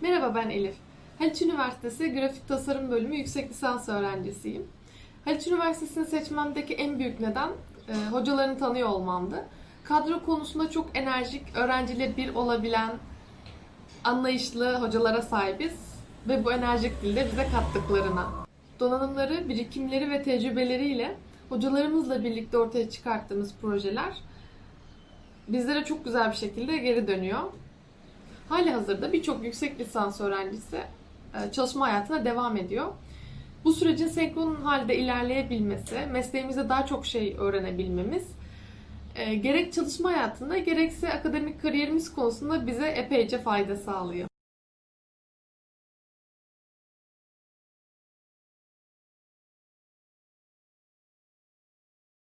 Merhaba ben Elif. Haliç Üniversitesi Grafik Tasarım Bölümü yüksek lisans öğrencisiyim. Haliç Üniversitesi'ni seçmemdeki en büyük neden e, hocalarını tanıyor olmamdı. Kadro konusunda çok enerjik, öğrenciyle bir olabilen, anlayışlı hocalara sahibiz ve bu enerjik dilde bize kattıklarına. Donanımları, birikimleri ve tecrübeleriyle hocalarımızla birlikte ortaya çıkarttığımız projeler bizlere çok güzel bir şekilde geri dönüyor. Hali hazırda birçok yüksek lisans öğrencisi e, çalışma hayatına devam ediyor. Bu sürecin senkron halde ilerleyebilmesi, mesleğimizde daha çok şey öğrenebilmemiz, e, gerek çalışma hayatında gerekse akademik kariyerimiz konusunda bize epeyce fayda sağlıyor.